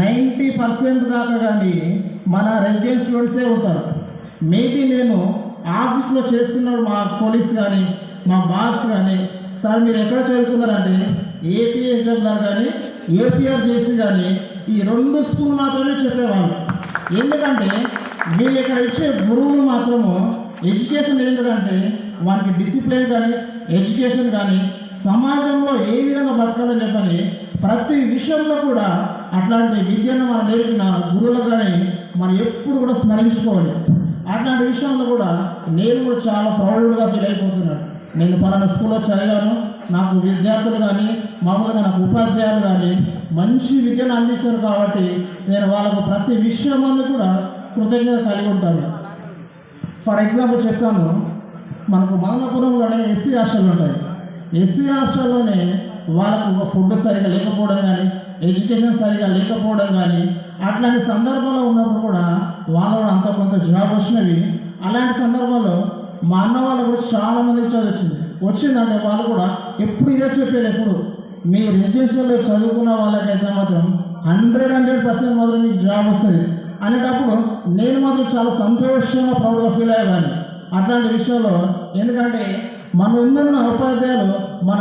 Ninety percent దాకా కానీ మన రెసిడెంట్ స్టూడెంట్సే ఉంటారు. మేబీ నేను ఆఫీస్లో చేస్తున్నప్పుడు మా పోలీస్ కానీ మా బాస్ కానీ సార్ మీరు ఎక్కడ చదువుకున్నారంటే ఏపీఎస్డబ్ల్యూఆర్ కానీ ఏపీఆర్ చేసి కానీ ఈ రెండు స్కూల్ మాత్రమే చెప్పేవాళ్ళు. ఎందుకంటే వీళ్ళు ఇక్కడ ఇచ్చే గురువులు మాత్రము ఎడ్యుకేషన్ ఏంటంటే వారికి డిసిప్లిన్ కానీ ఎడ్యుకేషన్ కానీ సమాజంలో ఏ విధంగా బతకాలని చెప్పని ప్రతి విషయంలో కూడా అట్లాంటి విద్యను మనం నేర్పిన గురువులు కానీ మనం ఎప్పుడు కూడా స్మరించుకోవాలి. అట్లాంటి విషయంలో కూడా నేను కూడా చాలా ప్రౌడ్గా ఫీల్ అయిపోతున్నాను. నేను పలానా స్కూల్లో చదివాను నాకు విద్యార్థులు కానీ మామూలుగా నాకు ఉపాధ్యాయులు కానీ మంచి విద్యను అందించారు కాబట్టి నేను వాళ్ళకు ప్రతి విషయం కూడా కృతజ్ఞత కలిగి ఉంటాను. ఫర్ ఎగ్జాంపుల్ చెప్తాను మనకు మంగళపురంలోనే ఎస్సీ హాస్టల్ ఉంటాయి. ఎస్సీ హాస్టల్లోనే వాళ్ళకు ఫుడ్ సరిగా లేకపోవడం కానీ ఎడ్యుకేషన్ సరిగా లేకపోవడం కానీ అట్లాంటి సందర్భంలో ఉన్నప్పుడు కూడా వాళ్ళు అంత కొంత జాబ్ వచ్చినవి. అలాంటి సందర్భాల్లో మా అన్న వాళ్ళు కూడా చాలా మంది చదువు వచ్చింది. వచ్చిందంటే వాళ్ళు కూడా ఎప్పుడు ఇదే చెప్పేది ఎప్పుడు? మీ రెసిడెన్షియల్లో చదువుకున్న వాళ్ళకైతే మాత్రం హండ్రెడ్ హండ్రెడ్ పర్సెంట్ మాత్రం మీకు జాబ్ వస్తుంది. అనేటప్పుడు నేను మాత్రం చాలా సంతోషంగా ప్రౌడ్గా ఫీల్ అయ్యేదాన్ని. అట్లాంటి విషయంలో ఎందుకంటే మన ఉన్న ఉపాధ్యాయులు మన